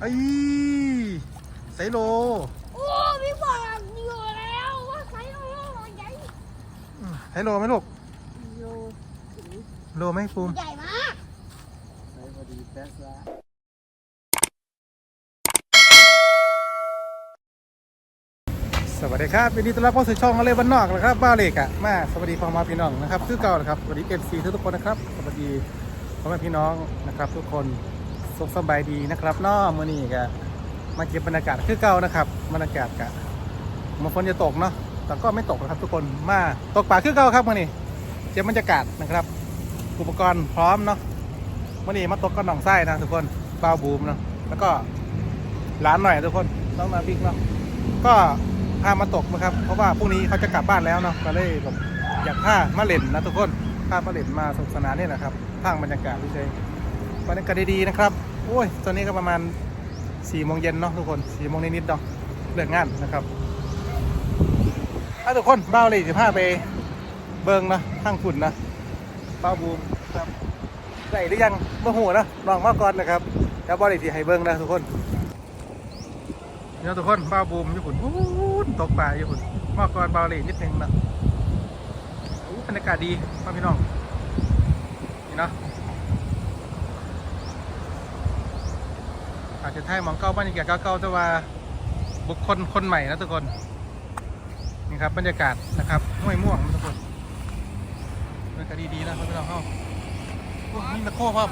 ไอ้ไซโล โอ้พี่บอกอยู่แล้วว่าไซโลใหญ่อืมไซโลไหมลูก โลโลไหมฟูมใหญ่มากใช้พอดีแป๊สละสวัสดีครับยินดีต้อนรับเข้าสู่ช่องมาเลยบ้านนอกนะครับบ้านเล็กอะมาสวัสดีพ่อมาพี่น้องนะครับคือเก่านะครับสวัสดีเอฟซีทุกคนนะครับสวัสดีพ่อแม่พี่น้องนะครับ ทุกคน สุขสบายดีนะครับนอมือนี้ก็มาเก็บบรรยากาศคือเก่านะครับบรรยากาศกะมันฝนจะตกเนาะแต่ก็ไม่ตกนะครับทุกคนมาตกป่าคือเก่าครับมือนี้เก็บบรรยากาศนะครับ อุปกรณ์พร้อมเนาะมือนี้มาตกก็หนองไส้นะทุกคนบ้าบูมเนาะแล้วก็ร้านหน่อยทุกคนต้องมาบิ๊กเนาะก็พามาตกนะครับ เพราะว่าพรุ่งนี้เขาจะกลับบ้านแล้วเนาะก็เลยแบบอยากพามาเล่นนะทุกคนพามาเล่นมาสนุกสนานนี่แหละครับทางบรรยากาศพี่เจบรรยากาศดีๆนะครับ โอ้ย ตอนนี้ก็ประมาณสี่โมงเย็นเนาะทุกคนสี่โมงนิดๆเนาะเลิกงานนะครับถ้าทุกคนเบ้าเลยจะพาไปเบิงนะทางฝุ่นนะเบ้าบูมครับได้หรือยังบ่หูนะลองมาก่อนนะครับแล้วบ้าเลยที่ให้เบิงนะทุกคนเนี่ยทุกคนเบ้าบูมญี่ปุ่นวู้นตกปลาญี่ปุ่นมากกว่าบาเลยนิดนึงนะอู้บรรยากาศดีพ่อพี่น้องนี่เนาะ อาจจะไทยหมองเก้าบรรยากาศเก่าๆแต่ว่าบุคคลคนใหม่นะทุกคน นี่ครับบรรยากาศนะครับห้วยม่วงนะทุกคนบรรยากาศดีๆนะพ่อพี่น้องเข้าโอ้นี่ตะโค้พ่อม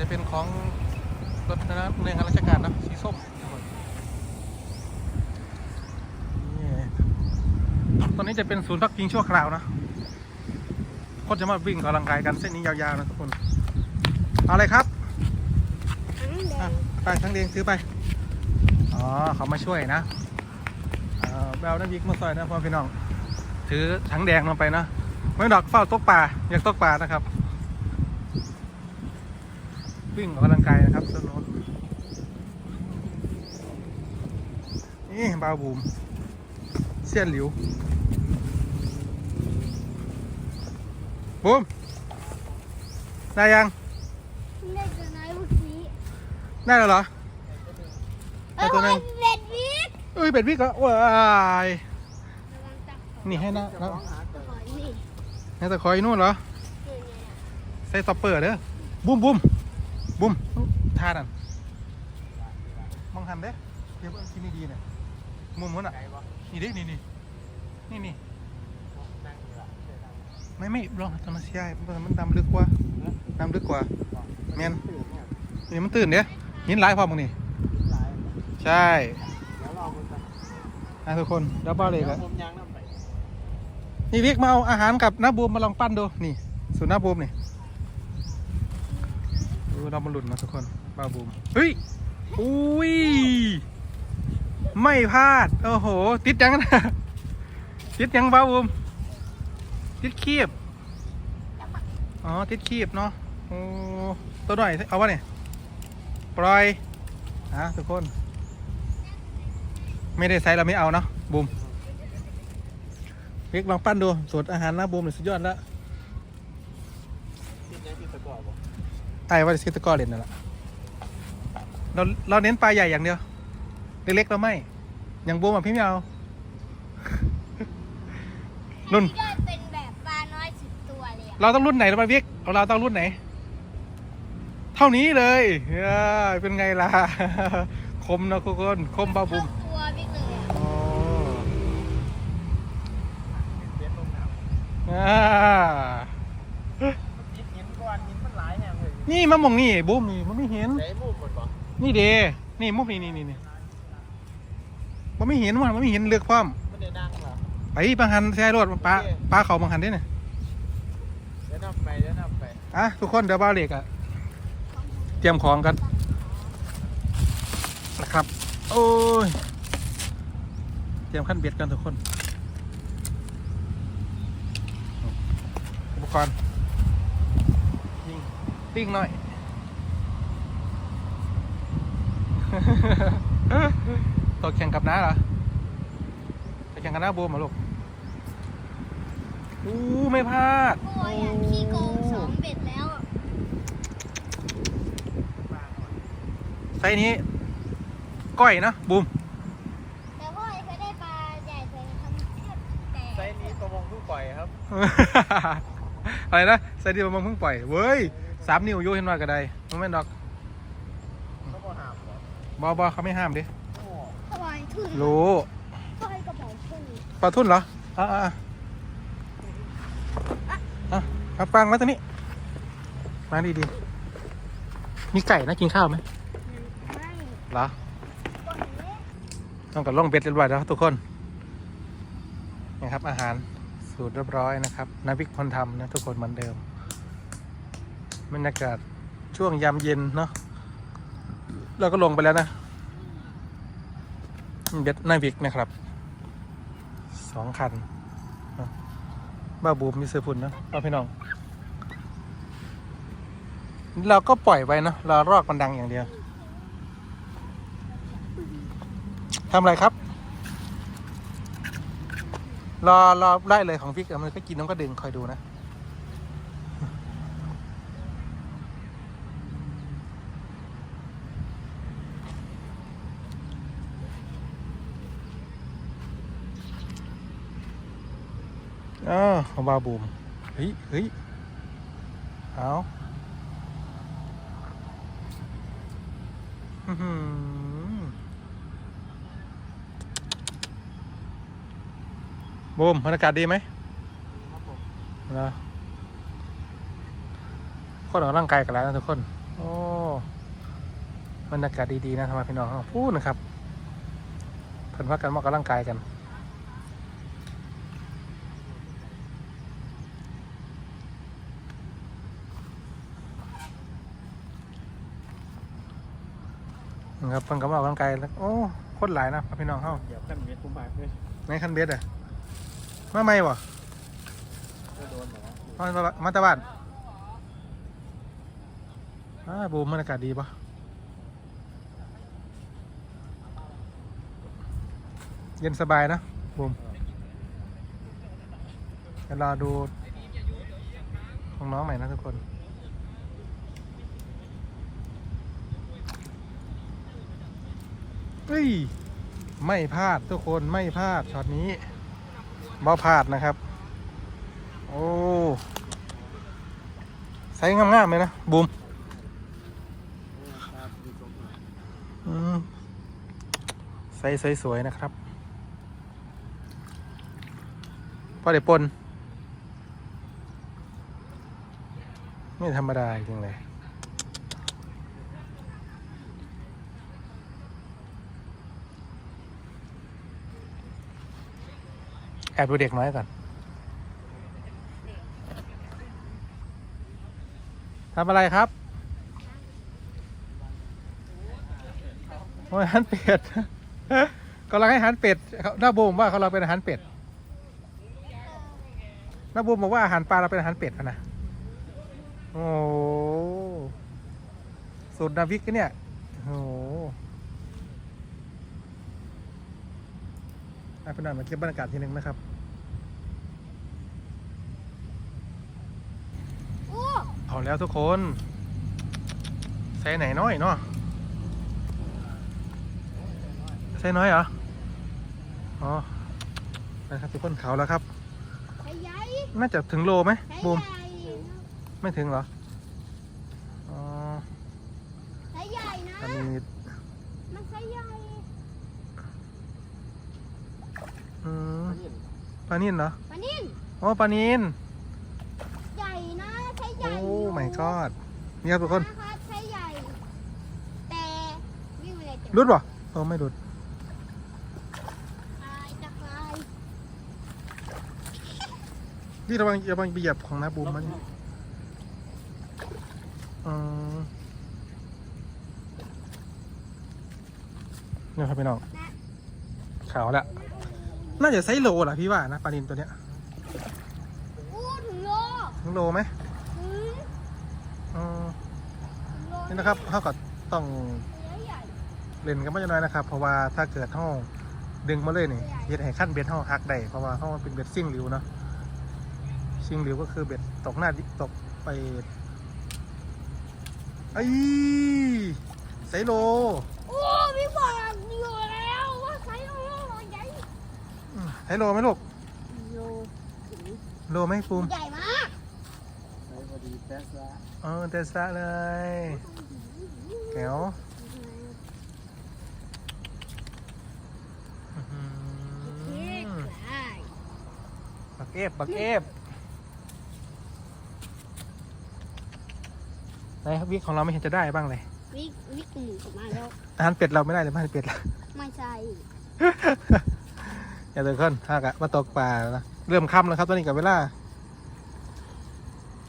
จะเป็นของรถนะหน่วยงาราชการนะสีส้มนี่ตอนนี้จะเป็นศูนย์พักพิงชั่วคราวนะคนจะมาวิ่งออกกำลังกายกันเส้นนี้ยาวๆนะทุกคน เอาอะไรครับทั้งแดอะงไปทั้งเดงซื้อไป อ๋อเขามาช่วยนะเอ่อแบลน้ำยิกมาซอยนะพ่อพี่น้อง ถือถังแดงลงไปนะไม่ดอกเฝ้าตกปลาอยากตกปลานะครับ วิ่งออกกำลังกายนะครับสนุนนี่บาวบูมเสี้ยนหลิวบูมได้ยัง เล่นตัวไหนเมื่อกี้ ได้แล้วเหรอ เอ้ยตัวหนึ่ง เบ็ดวิกเอ้ยเป็ดวิกเหรอว้ายระวังจับนี่ให้นะจะนะฟ้องหาตะขอยนี่ให้ตะคอยนู่นเหรอนี่ไงอะใส่ซัปเปอร์เด้อบุ้มบุ้มบุ้มท่านั่นมองหันเด้เดี๋ยวเบิ่งกินดีๆเนี่ยมุมมันอะไก่บ่นี่เด้นี่นี่นี่นี่นั่งอยู่ละเดี๋ยวนั่งไม่ไม่ลองตอนนั้นเสียมันมันดำลึกกว่าดำลึกกว่าแม่นตื่นเนี่ยนี่มันตื่นเด้ ยินหลายพอมึงนี่หลายใช่เดี๋ยวรอมันไปนะทุกคนดับเบิลเลยเดี๋คยรัวบผมยางน้ำไปนี่วิกมาเอาอาหารกับน้าบูมมาลองปั้นดูนี่สูตรน้าบูมนี่ดูเรามาหลุดนะทุกคนบ้าบูมเฮ้ยอุ้ยไม่พลาดโอ้โห ติดยังนะติดยังบ้าบูมติดคีบอ๋อติดคีบเนาะโอ้ตัวหน่อยเอาวะเนี่ย ปล่อยอะทุกคน ไม่ได้ใส่เราไม่เอาเนาะบูมเล็กลองปั้นดูสูตรอาหารนะบูมเนี่ยสุดยอดแล้วที่ยังที่ตะกร้อบ่ไอ้ว่าจะซื้อตะกร้อเล่นนั่นแหละเราเราเน้นปลาใหญ่อย่างเดียว เล็กๆเราไม่ อย่างบูมอะพี่ไม่เอารุ่นอัก็เป็นแบบปลาน้อยสิบตัวเลยอะเราต้องรุ่นไหนเราไปวิกเราเราต้องรุ่นไหนเท่านี้เลยเอ้ยเป็นไงล่ะ คมนะทุกคนคมบ้าบูมเท่ตัวบิ๊กเลยอะอ๋อเบ็ดลงน้อ่าำยิดหินก้อนหินมันหลายแห่งเลยนี่มะม่วงนี่บูมนี่มันไม่เห็น ไหนมูกหมดบ่นี่เดนี่มุกนี่นี่นี่นี่มันไม่เห็นมันไม่เห็นเลือกพร้อมไม่ได้นั่งเหรอ ไปบางหันใช่รถปลาปลาเขาบางหันได้เนี่ยเดี๋ยวนั่งไปเดี๋ยวนั่งไป อะทุกคนเดี๋ยวบ้าวเหล็กอะ เตรียมของกันนะครับ โอ้ย เตรียมขั้นเบียดกันทุกคน อุปกรณ์ยิงปิ้งหน่อย ตัวแข่งกับน้าเหรอจะแข่งกับน้าบูมเหรอลูกอู้ไม่พลาด โอ้ยอะขี้โกงสองเบ็ดแล้วอะ โไซส์นี้ ก้อยนะบูมแต่พ่อเคยได้ปลาใหญ่เคยทำแต่ไซส์นี้ประมงเพิ่งปล่อยครับ อะไรนะไซส์นี้มันเพิ่งปล่อยเว้ยสามนิ้วอยูเห็นว่ากระไดมันไม่นดอกเขาบอกหามเหรอบอบอเขาไม่ห้ามดิโอ้ถวายถุงรู้พ่อให้กระเป๋าถุงปลาทุ่นเหรออ่าอ่าอะเอาฟังมาตัวนี้มาดีดีๆมีไก่นะกินข้าวไหมไม่ เหรอตัวนี้ต้องกับล่องเบ็ดเรียบร้อยแล้วครับทุกคนนี่ครับอาหารสูตรเรียบร้อยนะครับนาวิกคนทำนะทุกคนเหมือนเดิมบรรยากาศช่วงยามเย็นเนาะเราก็ลงไปแล้วนะเบ็ดนาวิกนะครับสองคันบ้าบูมมีเสือพุ่นนะเอาพี่น้อง เราก็ปล่อยไว้เนาะเรารอกมันดังอย่างเดียว ทำอะไรครับ รอรอได้เลยของฟิกมันก็กินน้ำก็ดึงคอยดูนะ อ้าวของบาบูม เฮ้ยเฮ้ยเอาอื้อหือ บูมบรรยากาศดีไหมครับผมนะคนออกกำลังกายกันแล้วนะทุกคน โอ้บรรยากาศดีๆนะทำไมพี่น้องพูดนะครับเพิ่นพักกันมาออกกำลังกายกัน นะครับเพิ่นก็มาออกกำลังกายแล้วโอ้คนหลายนะพี่น้องเฮาเดี๋ยวขั้นเม็ดผมบากเลยในคันเบสอะ มาไม่วะจะโดนมามาตะบ้านอ่าบูมบรรยากาศดีปะเย็นสบายนะบูมเดี๋ยวรอดูของน้องใหม่นะทุกคนเฮ้ย ไม่พลาดทุกคนไม่พลาดช็อตนี้ บ่พลาดนะครับ โอ้ใส่งามๆเลยนะบูมครับดูตรงนี้อืมใส่สวยๆนะครับพอได้ปนไม่ธรรมดาจริงเลย บดูเด็กน้อยก่อน ทำอะไรครับอาหารเป็ดกำลังให้อาหารเป็ดหน้าบูมว่าเขาเราเป็นอาหารเป็ดหน้าบูมบอกว่าอาหารปลาเราเป็นอาหารเป็ดพะนะ โอ้โหสูตรนาวิกเนี่ย โอ้โหอะเป็นหน่อยมาเก็บบรรยากาศทีหนึ่งนะครับ โอ้ เอาแล้วทุกคน ใส่ไหนน้อยเนาะใส่น้อยเหรอ อ๋อ นะครับทุกคนเขาแล้วครับใช้ใหญ่น่าจะถึงโลไหมใช้บูมใหญ่ไม่ถึงเหรอ อ๋อใช้ใหญ่นะอันนี้มันใช้ใหญ่อืมปลานินเหรอ ปลานิ่นอ๋อปลานิน ใหญ่นะใช้ใหญ่ โอ้ อยู่ไม่กอดนี่ครับทุกคนนะครับใช้ใหญ่ แต่วิ่งไปเลยเจ็บรุดป่ะโอ้ไม่รุดตายจะคลายนี่ระวังระวังไปเหยียบของน้าบูมมันอืมนี่ครับพี่น้องขาวแล้ว น่าจะไซส์โลแหละพี่ว่านะปลานินตัวเนี้ยโอ้ถึงโลถึงโลไหม ถึง อืม ถึงโล นี่นะครับเท่ากับต้องใหญ่ใหญ่เล่นกันไม่น้อยนะครับ เพราะว่าถ้าเกิดห้องดึงมาเลยนี่เฮ็ดให้ขั้นเบ็ดห้องหักได้เพราะว่าห้องมันเป็นเบ็ดซิ่งหลิวเนาะซิ่งหลิวก็คือเบ็ดตกหน้าดิตกไปไอ้ไซโลโอ้พี่บอลอยู่แล้วว่าใครเอาโลกใหญ่อืมไซโลไหมลูกโลโลไหมภูมิใหญ่มากใช้พอ ดีแตสละเออเตสละเลยแก้วอื้อหืเค้กอได้บักเอฟบักเอฟไหนวิกของเราไม่เห็นจะได้บ้างเลยวิกวิกหมูมาแล้วอาหารเป็ดเราไม่ได้เลยอาหารเป็ดเราไม่ใช่อย่าเดินขึ้นถ้ากะมาตกปลาแล้วนะเริ่มค่ำแล้วครับตอนนี้กับเวลา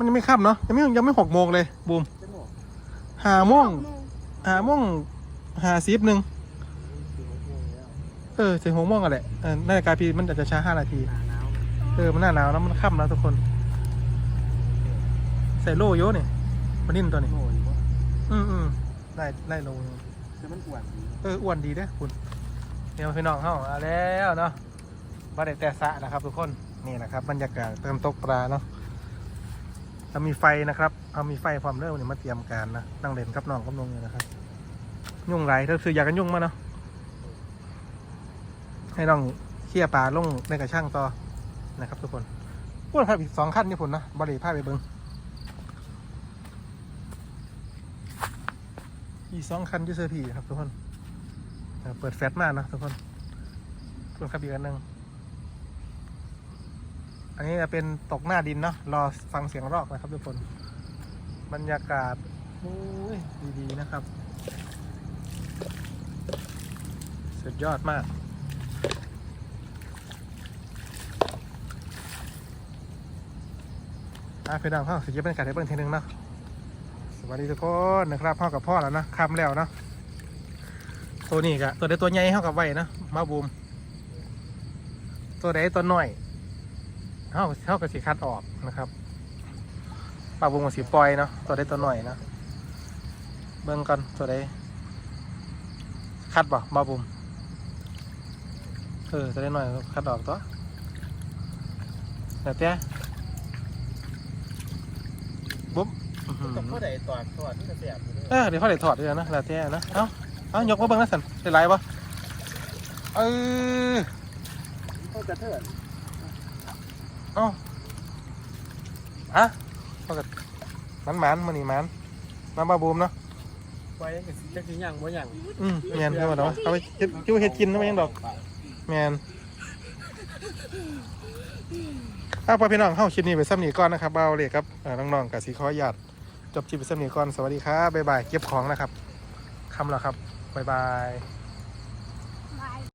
มันยังไม่ค่ำเนาะยังไม่ยังไม่หกโมงเลยบูมจะหมดหาโมงหาโมงหาซีฟหนึ่งสี่หกโมงแล้วเออถึงหกโมงกันแหละเออนาฬิกาพีมันอาจจะช้าห้านาทีหนาหนาวเออมันหน้าหนาวแล้วมันค่ำแล้วทุกคน ใส่โล่เยอะเนี่ยมันนิ่นตัวนี้โง่อยู่วะอืมอืมได้ได้โลนึงแต่มันอ้วนดีเอออ้วนดีเด้อคุณเดี๋ยวพี่น้องเข้ามาแล้วเนาะมาได้แต่สระนะครับ ทุกคนนี่นะครับบรรยากาศเติมตกปลาเนาะ เรามีไฟนะครับ เอามีไฟความเร็วเนี่ยมาเตรียมการนะนั่งเล่นกับน้องกับนงอยู่นะครับ ยุ่งไรถ้าซื้อยากกันยุ่งมาเนาะให้น้องเขี่ยปลาลงในกระช่างต่อนะครับ ทุกคนพูดภาพอีกสองขั้นนี่ผลนะบริภาพไปเบิงอีสองคันยูเซอร์พีครับทุกคนเปิดแฟลชมากนะทุกคนส่วนครับอีกอันหนึ่ง อันนี้จะเป็นตกหน้าดินเนาะรอฟังเสียงรอกนะครับทุกคน บรรยากาศดีๆนะครับ สุดยอดมากอะพี่น้องเข้าสิจะเป็นการให้เบิ่งทีหนึงเนาะสวัสดีทุกคนนะครับพ่อกับพ่อแล้วนะคำแล้วเนาะตัวนี้กะตัวใดตัวใหญ่เท่ากับไว้นะมาบูม ตัวใดตัวน้อย เท่าเท่ากับสีคัดออกนะครับปลาบูมกับสีปล่อยเนาะตัวใดตัวน้อยเนาะเบิ่งก่อนตัวใดคัดบ่มาบูมเออจะได้หน่อยคัดออกตัวแต่เตี้ยบุ๊บอื้อหือแต่ก็ได้ตอดตอดที่กระเสียบอยู่เลยเออเดี๋ยวเขาได้ถอดด้วยนะแล้วเตี้ยนะเอ้าเอ้ายกมาเบิ่งนะสันได้ไรปะเออก็กระเทิด เอ้าอะมันก็มันหมันมันนี่หมันมาบาบูมเนาะไว้จะกินยังบ่ยังอืมแมนเพื่อนเนาะเอาไปเฮ็ดจิ้วเฮ็ดกินนะไม่ยังดอกแมนถ้าพอพี่น้องเข้าคลิปนี้ไปซ้ำนีก่อนนะครับเบาเลยครับเอ่อน้องๆกับสีขอหยาดจบคลิปไปซ้ำนีก่อนสวัสดีครับบ๊ายบายเก็บของนะครับคำแล้วครับบ๊ายบาย